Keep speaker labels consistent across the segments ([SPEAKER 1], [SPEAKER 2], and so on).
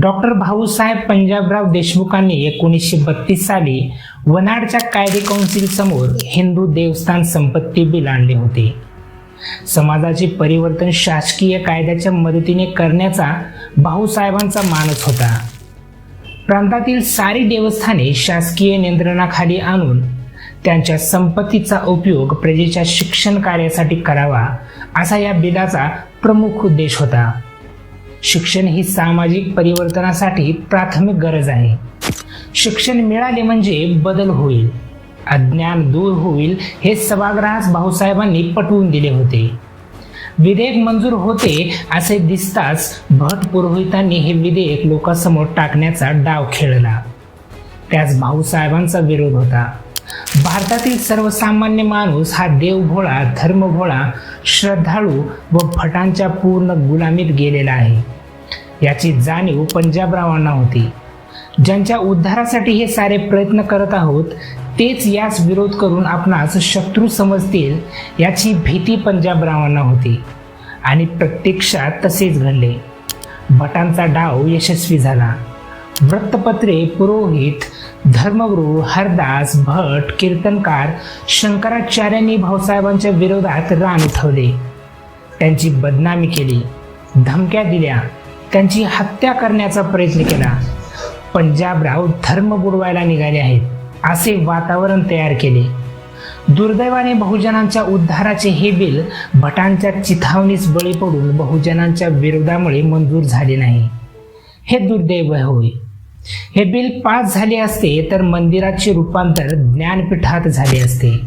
[SPEAKER 1] Doctor Bhausaheb Panjabrao देशमुखांनी एकोणीसशे बत्तीस साली वनाडच्या कायदे कौन्सिल समोर हिंदू देवस्थान संपत्ती बिल आणले होते. समाजाचे परिवर्तन शासकीय कायद्याच्या मदतीने करण्याचा भाऊसाहेबांचा मानस होता. प्रांतातील सारी देवस्थाने शासकीय नियंत्रणाखाली आणून त्यांच्या संपत्तीचा उपयोग प्रजेच्या शिक्षण कार्यासाठी करावा असा या बिलाचा प्रमुख उद्देश होता. शिक्षण ही सामाजिक परिवर्तनासाठी प्राथमिक गरज आहे. शिक्षण मिळाले म्हणजे बदल होईल. अज्ञान दूर होईल हे सभागृहास भाऊसाहेबांनी पटवून दिले होते. विधेयक मंजूर होते असे दिसताच भट पुरोहितांनी हे विधेयक लोकांसमोर टाकण्याचा डाव खेळला. त्यास भाऊसाहेबांचा विरोध होता. भारतातील सर्वसामान्य माणूस हा देवभोळा धर्मभोळा श्रद्धाळू व भटांच्या पूर्ण गुलामीत गेलेला आहे. याची जाणीव पंजाबरावांना होती. ज्यांच्या उद्धारासाठी हे सारे प्रयत्न करत आहोत तेच यास विरोध करून आपणास शत्रू समजतील याची भीती पंजाबरावांना होती. आणि प्रत्यक्षात तसेच घडले. भटांचा डाव यशस्वी झाला. वृत्तपत्रे पुरोहित धर्मगुरू हरदास भट कीर्तनकार शंकराचार्यांनी भाऊसाहेबांच्या विरोधात रान उठवले. त्यांची बदनामी केली धमक्या दिल्या त्यांची हत्या करण्याचा प्रयत्न केला. पंजाबराव धर्म बुडवायला निघाले आहेत असे वातावरण तयार केले. दुर्दैवाने बहुजनांच्या उद्धाराचे हे बिल भटांच्या चिथावणीस बळी पडून बहुजनांच्या विरोधामुळे मंजूर झाले नाही. हे दुर्दैव होय. हे बिल पास झाले असते तर मंदिराचे रूपांतर ज्ञानपीठात झाले असते.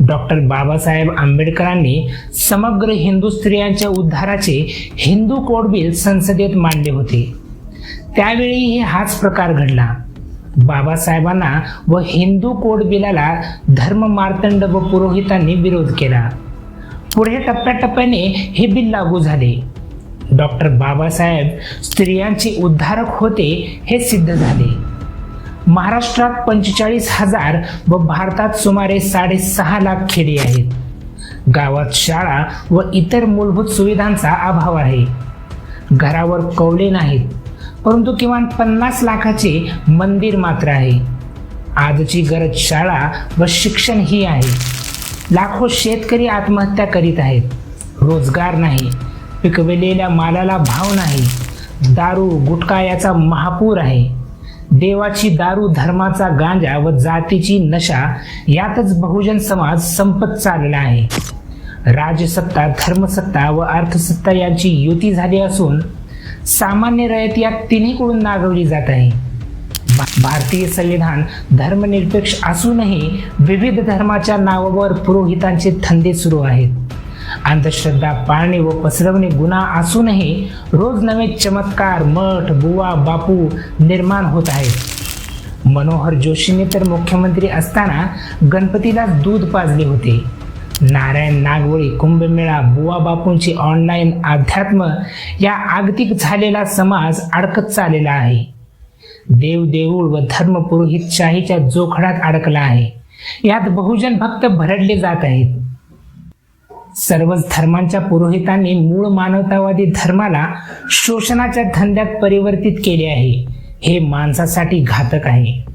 [SPEAKER 1] डॉक्टर बाबासाहेब आंबेडकरांनी समग्र हिंदू स्त्रियांच्या उद्धाराचे हिंदू कोड बिल संसदेत मांडले होते. त्यावेळीही हाच प्रकार घडला. बाबासाहेबांना व हिंदू कोड बिलाला धर्म मार्तंड व पुरोहितांनी विरोध केला. पुढे टप्प्याटप्प्याने हे बिल लागू झाले. डॉक्टर बाबासाहेब स्त्रियांचे उद्धारक होते हे सिद्ध झाले. महाराष्ट्रात पंचेचाळीस हजार व भारतात सुमारे साडेसहा लाख खेडी आहेत. गावात शाळा व इतर मूलभूत सुविधांचा अभाव आहे. घरावर कौले नाहीत परंतु किमान पन्नास लाखाचे मंदिर मात्र आहे. आजची गरज शाळा व शिक्षण ही आहे. लाखो शेतकरी आत्महत्या करीत आहेत. रोजगार नाही. पिकविलेल्या मालाला भाव नाही. दारू गुटखा याचा महापूर आहे. देवाची दारू धर्माचा गांजा व जातीची नशा यातच बहुजन समाज संपत चालला आहे. राजसत्ता धर्मसत्ता व अर्थसत्ता यांची युती झाली असून सामान्य रयत या तिन्हीकडून नागवली जात आहे. भा- भारतीय संविधान धर्मनिरपेक्ष असूनही विविध धर्माच्या नावावर पुरोहितांचे धंदे सुरू आहेत. अंधश्रद्धा पाळणे व पसरवणे गुन्हा असूनही रोज नवे चमत्कार मठ बुवा बापू निर्माण होत आहेत. मनोहर जोशीने तर मुख्यमंत्री असताना गणपतीला दूध पाजले होते. नारायण नागवळी कुंभमेळा बुवा बापूंची ऑनलाईन अध्यात्म या आगतिक झालेला समाज अडकत चाललेला आहे. देव देऊळ व धर्मपुरोहित शाहीच्या जोखडात अडकला आहे. यात बहुजन भक्त भरडले जात आहेत. सर्वच धर्मांच्या पुरोहितांनी मूळ मानवतावादी धर्माला शोषणाच्या धंद्यात परिवर्तित केले आहे. हे माणसासाठी घातक आहे.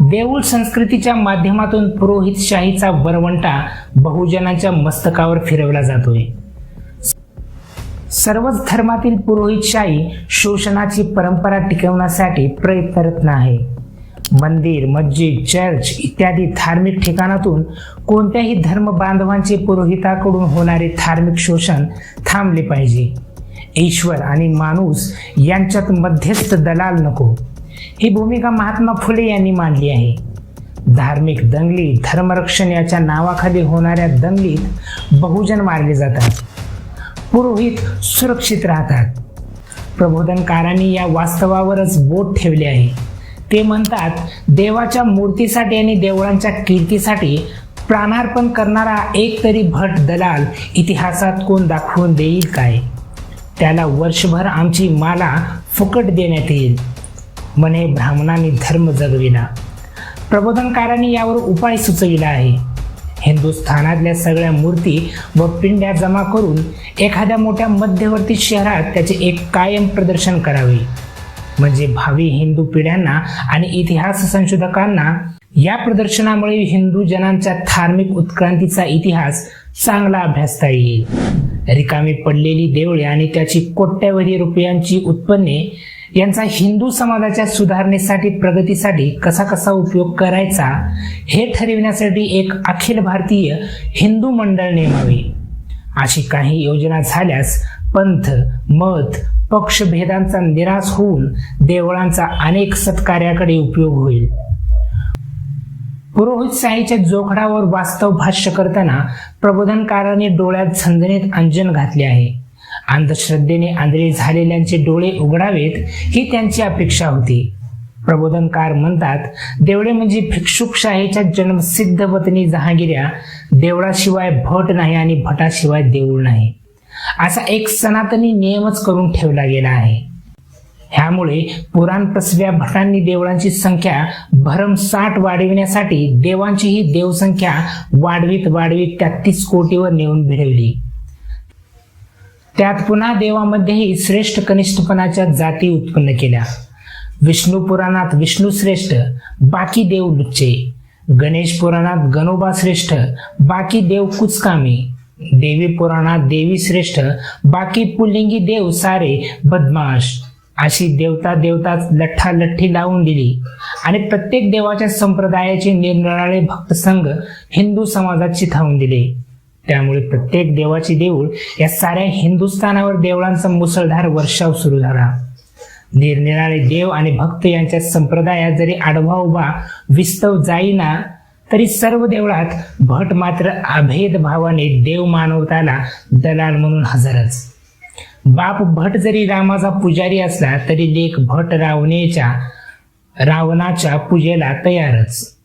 [SPEAKER 1] देऊळ संस्कृतीच्या माध्यमातून पुरोहितशाहीचा वरवंटा बहुजनांच्या मस्तकावर फिरवला जातोय. सर्वच धर्मातील पुरोहितशाही शोषणाची परंपरा टिकवण्यासाठी प्रयत्नरत्न आहे मंदिर मस्जिद चर्च इत्यादी धार्मिक ठिकाणातून कोणत्याही धर्म बांधवांचे पुरोहिताकडून होणारे धार्मिक शोषण थांबले पाहिजे. ईश्वर आणि माणूस यांच्यात मध्यस्थ दलाल नको. ही भूमिका महात्मा फुले यांनी मांडली आहे. धार्मिक दंगली धर्मरक्षण याच्या नावाखाली होणाऱ्या दंगलीत बहुजन मारले जातात. पुरोहित सुरक्षित राहतात. प्रबोधनकारांनी या वास्तवावरच बोट ठेवले आहे. ते म्हणतात देवाच्या मूर्तीसाठी आणि देवळांच्या कीर्तीसाठी प्राणार्पण करणारा एक तरी भट दलाल इतिहासात कोण दाखवून देईल काय? त्याला वर्षभर आमची माला फुकट देण्यात येईल. म्हणे ब्राह्मणांनी धर्म जगविला. प्रबोधनकारांनी यावर उपाय सुचविला आहे. हिंदुस्थानातल्या सगळ्या मूर्ती व पिंड्या जमा करून एखाद्या मोठ्या मध्यवर्ती शहरात त्याचे एक कायम प्रदर्शन करावे. म्हणजे भावी हिंदू पिढ्यांना आणि इतिहास संशोधकांना या प्रदर्शनामुळे हिंदू जनांच्या धार्मिक उत्क्रांतीचा इतिहास चांगला अभ्यासता येईल. रिकामी पडलेली देवळे आणि त्याची कोट्यवधी रुपयांची उत्पन्ने यांचा हिंदू समाजाच्या सुधारणेसाठी प्रगतीसाठी कसा कसा उपयोग करायचा हे ठरविण्यासाठी एक अखिल भारतीय हिंदू मंडळ नेमावे. अशी काही योजना झाल्यास पंथ मत पक्षभेदांचा निराश होऊन देवळांचा अनेक सत्कार्याकडे उपयोग होईल. पुरोहित शाहीच्या जोखडावर वास्तव भाष्य करताना प्रबोधनकाराने डोळ्यात झंझणीत अंजन घातले आहे. अंधश्रद्धेने आंधळे झालेल्यांचे डोळे उघडावेत ही त्यांची अपेक्षा होती. प्रबोधनकार म्हणतात देवळे म्हणजे भिक्षुकशाहीच्या जन्मसिद्ध वतनी जहांगिऱ्या देवळाशिवाय भट नाही आणि भटाशिवाय देऊळ नाही. असा एक सनातनी नियमच करून ठेवला गेला आहे. ह्यामुळे पुराण प्रसव्या भटांनी देवळांची संख्या भरमसाठ वाढविण्यासाठी देवांचीही देवसंख्या वाढवीत वाढवीत तेहतीस कोटीवर नेऊन भिडवली. त्यात पुन्हा देवामध्येही श्रेष्ठ कनिष्ठपणाच्या जाती उत्पन्न केल्या. विष्णू पुराणात विष्णू श्रेष्ठ बाकी देव लुच्चे. गणेश पुराणात गणोबा श्रेष्ठ बाकी देव कुचकामी. देवी पुराणात देवी श्रेष्ठ बाकी पुलिंगी देव सारे बदमाश. अशी देवता देवताच लठ्ठा लठ्ठी लावून दिली. आणि प्रत्येक देवाच्या संप्रदायाचे निरनिराळे भक्त संघ हिंदू समाजात चिथावून दिले. त्यामुळे प्रत्येक देवाची देऊळ या साऱ्या हिंदुस्थानावर देवळांचा मुसळधार वर्षाव सुरू झाला. निरनिराळे देव आणि भक्त यांच्या संप्रदायात जरी आडवा उभा विस्तव जाईना तरी सर्व देवळात भट मात्र अभेद भावाने देव मानवताला दलाल म्हणून हजरच. बाप भट जरी रामाचा पुजारी असला तरी लेख भट रावणेच्या रावणाच्या पूजेला तयारच.